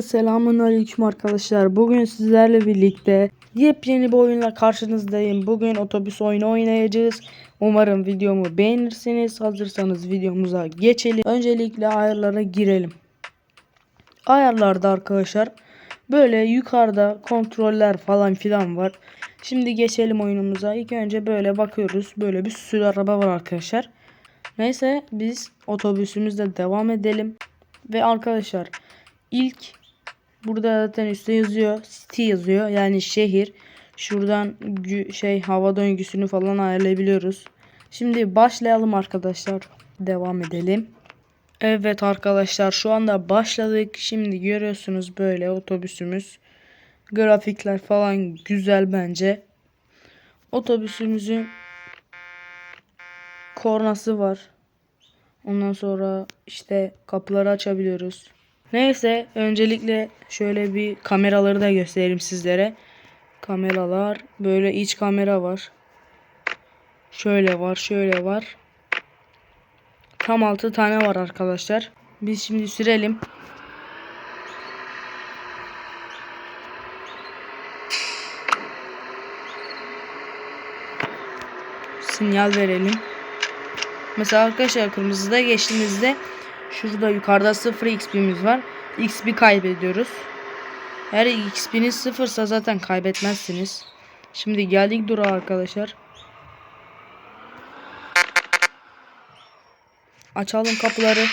Selamun aleyküm arkadaşlar. Bugün sizlerle birlikte yepyeni bir oyunla karşınızdayım. Bugün otobüs oyunu oynayacağız. Umarım videomu beğenirsiniz. Hazırsanız videomuza geçelim. Öncelikle ayarlara girelim. Ayarlarda arkadaşlar böyle yukarıda kontroller falan filan var. Şimdi geçelim oyunumuza. İlk önce böyle bakıyoruz. Böyle bir sürü araba var arkadaşlar. Neyse biz otobüsümüzle devam edelim. Ve arkadaşlar ilk burada zaten üstte yazıyor. City yazıyor. Yani şehir. Şuradan şey hava döngüsünü falan ayarlayabiliyoruz. Şimdi başlayalım arkadaşlar. Devam edelim. Evet arkadaşlar şu anda başladık. Şimdi görüyorsunuz böyle otobüsümüz. Grafikler falan güzel bence. Otobüsümüzün kornası var. Ondan sonra işte kapıları açabiliyoruz. Neyse öncelikle şöyle bir kameraları da göstereyim sizlere. Kameralar böyle iç kamera var. Şöyle var şöyle var. Tam 6 tane var arkadaşlar. Biz şimdi sürelim. Sinyal verelim. Mesela arkadaşlar kırmızıda geçtiğimizde şurada yukarıda 0 XP'miz var. XP kaybediyoruz. Eğer XP'niz sıfırsa zaten kaybetmezsiniz. Şimdi geldik durağa arkadaşlar. Açalım kapıları.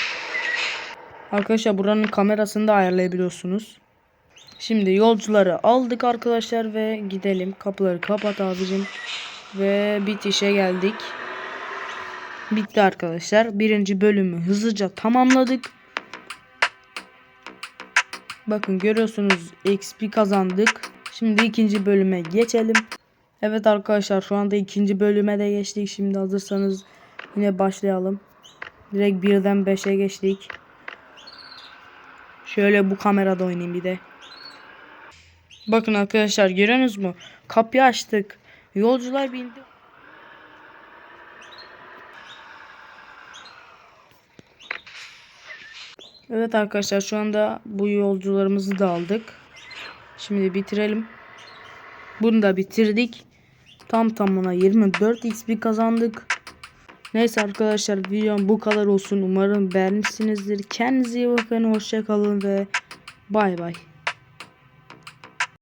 Arkadaşlar buranın kamerasını da ayarlayabiliyorsunuz. Şimdi yolcuları aldık arkadaşlar ve gidelim. Kapıları kapat abicim. Ve bitişe geldik. Bitti arkadaşlar. Birinci bölümü hızlıca tamamladık. Bakın görüyorsunuz XP kazandık. Şimdi ikinci bölüme geçelim. Evet arkadaşlar şu anda ikinci bölüme de geçtik. Şimdi hazırsanız yine başlayalım. Direkt birden 5'e geçtik. Şöyle bu kamerada oynayayım bir de. Bakın arkadaşlar görüyorsunuz mu? Kapıyı açtık. Yolcular bindi. Evet arkadaşlar şu anda bu yolcularımızı da aldık. Şimdi bitirelim. Bunu da bitirdik. Tam tamına 24 XP kazandık. Neyse arkadaşlar videom bu kadar olsun. Umarım beğenmişsinizdir. Kendinize iyi bakın. Hoşçakalın ve bay bay.